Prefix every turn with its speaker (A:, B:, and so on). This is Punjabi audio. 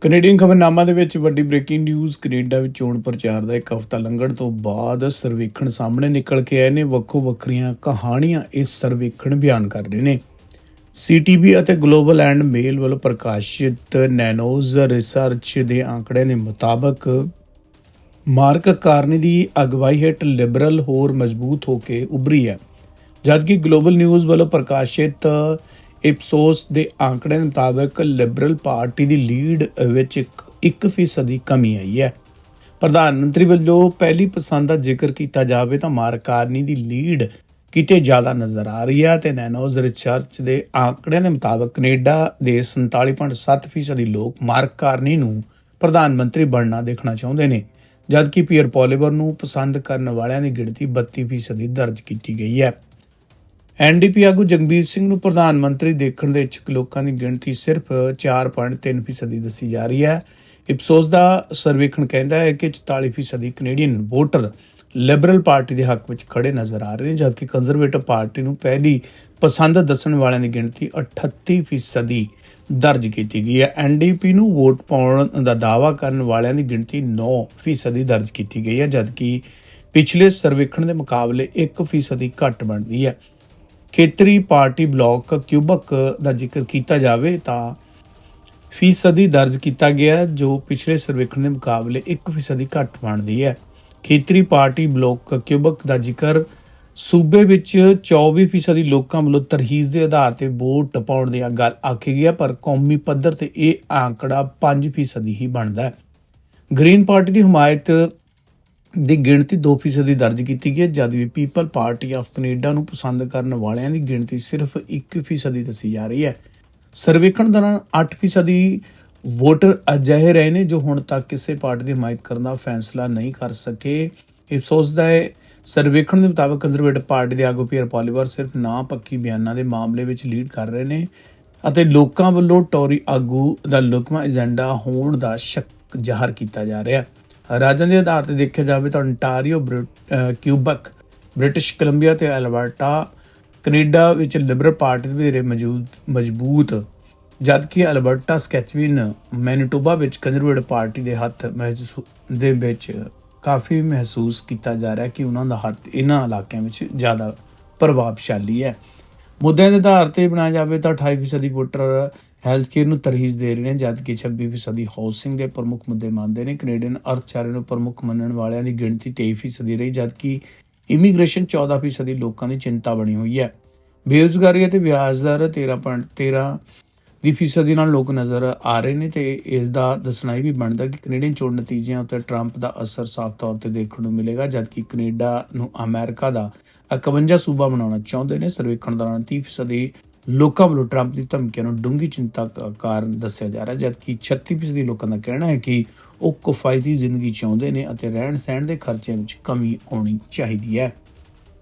A: ਕੈਨੇਡੀਅਨ ਖਬਰਨਾਮਾ ਦੇ ਵਿੱਚ ਵੱਡੀ ਬ੍ਰੇਕਿੰਗ ਨਿਊਜ਼, ਕੈਨੇਡਾ ਵਿੱਚ ਚੋਣ ਪ੍ਰਚਾਰ ਦਾ ਇੱਕ ਹਫ਼ਤਾ ਲੰਘਣ ਤੋਂ ਬਾਅਦ ਸਰਵੇਖਣ ਸਾਹਮਣੇ ਨਿਕਲ ਕੇ ਆਏ ਨੇ। ਵੱਖੋ ਵੱਖਰੀਆਂ ਕਹਾਣੀਆਂ ਇਸ ਸਰਵੇਖਣ ਬਿਆਨ ਕਰ ਰਹੇ ਨੇ। ਸੀਟੀਬੀ ਅਤੇ ਗਲੋਬਲ ਐਂਡ ਮੇਲ ਵੱਲੋਂ ਪ੍ਰਕਾਸ਼ਿਤ ਨੈਨੋਜ਼ ਰਿਸਰਚ ਦੇ ਆંકੜੇ ਦੇ ਮੁਤਾਬਕ ਮਾਰਕ ਕਾਰਨੀ ਦੀ ਅਗਵਾਈ ਹੇਠ ਲਿਬਰਲ ਹੋਰ ਮਜ਼ਬੂਤ ਹੋ ਕੇ ਉਭਰੀ ਹੈ। ਜਦਕਿ ਗਲੋਬਲ ਨਿਊਜ਼ ਵੱਲੋਂ ਪ੍ਰਕਾਸ਼ਿਤ ਇਪਸੋਸ ਦੇ ਆંકੜੇ ਮੁਤਾਬਕ ਲਿਬਰਲ ਪਾਰਟੀ ਦੀ ਲੀਡ ਵਿੱਚ 1% ਦੀ ਕਮੀ ਆਈ ਹੈ। ਪ੍ਰਧਾਨ ਮੰਤਰੀ ਵੱਲੋਂ ਪਹਿਲੀ ਪਸੰਦ ਦਾ ਜ਼ਿਕਰ ਕੀਤਾ ਜਾਵੇ ਤਾਂ ਮਾਰਕਾਰਨੀ ਦੀ ਲੀਡ ਕਿਤੇ ਜ਼ਿਆਦਾ ਨਜ਼ਰ ਆ ਰਹੀ ਹੈ ਤੇ ਨੈਨੋਜ਼ ਰਿਸਰਚ ਦੇ ਆંકੜਿਆਂ ਦੇ ਮੁਤਾਬਕ ਕੈਨੇਡਾ ਦੇ 47.7% ਦੀ ਲੋਕ ਮਾਰਕ ਕਾਰਨੀ ਨੂੰ ਪ੍ਰਧਾਨ ਮੰਤਰੀ ਬਣਨਾ ਦੇਖਣਾ ਚਾਹੁੰਦੇ ਨੇ, ਜਦਕਿ ਪੀਅਰ ਪੋਲੀਵਰ ਨੂੰ ਪਸੰਦ ਕਰਨ ਵਾਲਿਆਂ ਦੀ ਗਿਣਤੀ 32% ਦੀ ਦਰਜ ਕੀਤੀ ਗਈ ਹੈ। ਐਨਡੀਪੀ ਆਗੂ ਜਗਬੀਰ ਸਿੰਘ ਨੂੰ ਪ੍ਰਧਾਨ ਮੰਤਰੀ ਦੇਖਣ ਦੇ ਇੱਛੁਕ ਲੋਕਾਂ ਦੀ ਗਿਣਤੀ ਸਿਰਫ 4.3% ਦੀ ਦੱਸੀ ਜਾ ਰਹੀ ਹੈ। ਇਪਸੋਸ ਦਾ ਸਰਵੇਖਣ ਕਹਿੰਦਾ ਹੈ ਕਿ 44% ਕੈਨੇਡੀਅਨ ਵੋਟਰ ਲਿਬਰਲ ਪਾਰਟੀ ਦੇ ਹੱਕ ਵਿੱਚ ਖੜੇ ਨਜ਼ਰ ਆ ਰਹੇ ਨੇ, ਜਦਕਿ ਕੰਜ਼ਰਵੇਟਿਵ ਪਾਰਟੀ ਨੂੰ ਪਹਿਲੀ ਪਸੰਦ ਦੱਸਣ ਵਾਲਿਆਂ ਦੀ ਗਿਣਤੀ 38% ਦਰਜ ਕੀਤੀ ਗਈ ਹੈ। ਐਨਡੀਪੀ ਨੂੰ ਵੋਟ ਪਾਉਣ ਦਾ ਦਾਅਵਾ ਕਰਨ ਵਾਲਿਆਂ ਦੀ ਗਿਣਤੀ 9% ਦਰਜ ਕੀਤੀ ਗਈ ਹੈ, ਜਦਕਿ ਪਿਛਲੇ ਸਰਵੇਖਣ ਦੇ ਮੁਕਾਬਲੇ 1% ਦੀ ਘੱਟ ਬਣਦੀ ਹੈ। ਖੇਤਰੀ ਪਾਰਟੀ ਬਲਾਕ ਕਿਊਬਕ ਦਾ ਜ਼ਿਕਰ ਕੀਤਾ ਜਾਵੇ ਤਾਂ ਫੀਸਦੀ ਦਰਜ ਕੀਤਾ ਗਿਆ ਜੋ ਪਿਛਲੇ ਸਰਵੇਖਣ ਦੇ ਮੁਕਾਬਲੇ 1% ਘੱਟ ਬਣਦੀ ਹੈ। ਖੇਤਰੀ ਪਾਰਟੀ ਬਲਾਕ ਕਿਊਬਕ ਦਾ ਜ਼ਿਕਰ, ਸੂਬੇ ਵਿੱਚ 24% ਲੋਕਾਂ ਵੱਲੋਂ ਤਰਹੀਜ਼ ਦੇ ਆਧਾਰ ਤੇ ਵੋਟ ਪਾਉਣ ਦੀ ਗੱਲ ਆਖੀ ਗਈ ਹੈ, ਪਰ ਕੌਮੀ ਪੱਧਰ ਤੇ ਇਹ ਆંકੜਾ 5% ਹੀ ਬਣਦਾ ਹੈ। ਗ੍ਰੀਨ ਪਾਰਟੀ ਦੀ ਹਮਾਇਤ ਦੀ ਗਿਣਤੀ 2% ਦੀ ਦਰਜ ਕੀਤੀ ਗਈ ਹੈ, ਜਦ ਵੀ ਪੀਪਲ ਪਾਰਟੀ ਆਫ ਕੈਨੇਡਾ ਨੂੰ ਪਸੰਦ ਕਰਨ ਵਾਲਿਆਂ ਦੀ ਗਿਣਤੀ ਸਿਰਫ 1% ਦੀ ਦੱਸੀ ਜਾ ਰਹੀ ਹੈ। ਸਰਵੇਖਣ ਦੌਰਾਨ 8% ਦੀ ਵੋਟਰ ਅਜਿਹੇ ਰਹੇ ਨੇ ਜੋ ਹੁਣ ਤੱਕ ਕਿਸੇ ਪਾਰਟੀ ਦੀ ਹਮਾਇਤ ਕਰਨ ਦਾ ਫੈਸਲਾ ਨਹੀਂ ਕਰ ਸਕੇ। ਇਫਸੋਸ ਦਾ ਇਹ ਸਰਵੇਖਣ ਦੇ ਮੁਤਾਬਕ ਕੰਜ਼ਰਵੇਟਿਵ ਪਾਰਟੀ ਦੇ ਆਗੂ ਪੀਅਰ ਪੋਲੀਵਰ ਸਿਰਫ ਨਾ ਪੱਕੀ ਬਿਆਨਾਂ ਦੇ ਮਾਮਲੇ ਵਿੱਚ ਲੀਡ ਕਰ ਰਹੇ ਨੇ ਅਤੇ ਲੋਕਾਂ ਵੱਲੋਂ ਟੋਰੀ ਆਗੂ ਦਾ ਲੁਕਮਾ ਏਜੰਡਾ ਹੋਣ ਦਾ ਸ਼ੱਕ ਜ਼ਾਹਰ ਕੀਤਾ ਜਾ ਰਿਹਾ ਹੈ। ਰਾਜਾਂ ਦੇ ਆਧਾਰ ਤੇ ਦੇਖਿਆ ਜਾਵੇ ਤਾਂ ਅੰਟਾਰੀਓ ਬ੍ਰਿਟ- ਕਿਊਬਕ, ਬ੍ਰਿਟਿਸ਼ ਕੋਲੰਬੀਆ ਤੇ ਅਲਬਰਟਾ ਕੈਨੇਡਾ ਵਿੱਚ ਲਿਬਰਲ ਪਾਰਟੀ ਦੇ ਵਧੇਰੇ ਮੌਜੂਦ, ਮਜ਼ਬੂਤ। ਜਦਕਿ ਅਲਬਰਟਾ ਸਕੈਚਵਿਨ ਮੈਨੀਟੋਬਾ ਵਿੱਚ ਕੰਜ਼ਰਵੇਟਿਵ ਪਾਰਟੀ ਦੇ ਹੱਥ ਮਹਿਸੂ- ਦੇ ਵਿੱਚ ਕਾਫੀ ਮਹਿਸੂਸ ਕੀਤਾ ਜਾ ਰਿਹਾ ਕਿ ਉਹਨਾਂ ਦਾ ਹੱਥ ਇਹਨਾਂ ਇਲਾਕਿਆਂ ਵਿੱਚ ਜ਼ਿਆਦਾ ਪ੍ਰਭਾਵਸ਼ਾਲੀ ਹੈ। ਮੁੱਦਿਆਂ ਦੇ ਆਧਾਰ ਤੇ ਬਣਾਇਆ ਜਾਵੇ ਤਾਂ 28% ਦੀ ਵੋਟਰ ਹੈਲਥ ਕੇਅਰ ਨੂੰ ਤਰਜੀਹ ਦੇ ਰਹੇ ਨੇ, ਜਦਕਿ 26% ਦੀ ਹਾਊਸਿੰਗ ਦੇ ਪ੍ਰਮੁੱਖ ਮੁੱਦੇ ਮੰਨਦੇ ਨੇ। ਕੈਨੇਡੀਅਨ ਅਰਥਚਾਰੇ ਨੂੰ ਪ੍ਰਮੁੱਖ ਮੰਨਣ ਵਾਲਿਆਂ ਦੀ ਗਿਣਤੀ 23% ਰਹੀ, ਜਦਕਿ ਇਮੀਗ੍ਰੇਸ਼ਨ 14% ਲੋਕਾਂ ਦੀ ਚਿੰਤਾ ਬਣੀ ਹੋਈ ਹੈ। ਬੇਰੁਜ਼ਗਾਰੀ ਅਤੇ ਵਿਆਜ ਦਰ 13.13 ਦੀ ਫੀਸਦੀ ਨਾਲ ਲੋਕ ਨਜ਼ਰ ਆ ਰਹੇ ਨੇ ਤੇ ਇਸ ਦਾ ਦੱਸਣਾ ਇਹ ਵੀ ਬਣਦਾ ਕਿ ਕੈਨੇਡੀਅਨ ਚੋਣ ਨਤੀਜਿਆਂ ਉੱਤੇ ਟਰੰਪ ਦਾ ਅਸਰ ਸਾਫ਼ ਤੌਰ ਤੇ ਦੇਖਣ ਨੂੰ ਮਿਲੇਗਾ, ਜਦਕਿ ਕੈਨੇਡਾ ਨੂੰ ਅਮਰੀਕਾ ਦਾ 51 ਸੂਬਾ ਬਣਾਉਣਾ ਚਾਹੁੰਦੇ ਨੇ। ਸਰਵੇਖਣ ਦੌਰਾਨ 30% ਲੋਕਾਂ ਵੱਲੋਂ ਟਰੰਪ ਦੀ ਧਮਕੀਆਂ ਨੂੰ ਡੂੰਘੀ ਚਿੰਤਾ ਕਾਰਨ ਦੱਸਿਆ ਜਾ ਰਿਹਾ, ਜਦਕਿ 36% ਲੋਕਾਂ ਦਾ ਕਹਿਣਾ ਹੈ ਕਿ ਉਹ ਕਿਫਾਇਤੀ ਜ਼ਿੰਦਗੀ ਚਾਹੁੰਦੇ ਨੇ ਅਤੇ ਰਹਿਣ ਸਹਿਣ ਦੇ ਖਰਚਿਆਂ ਵਿੱਚ ਕਮੀ ਆਉਣੀ ਚਾਹੀਦੀ ਹੈ।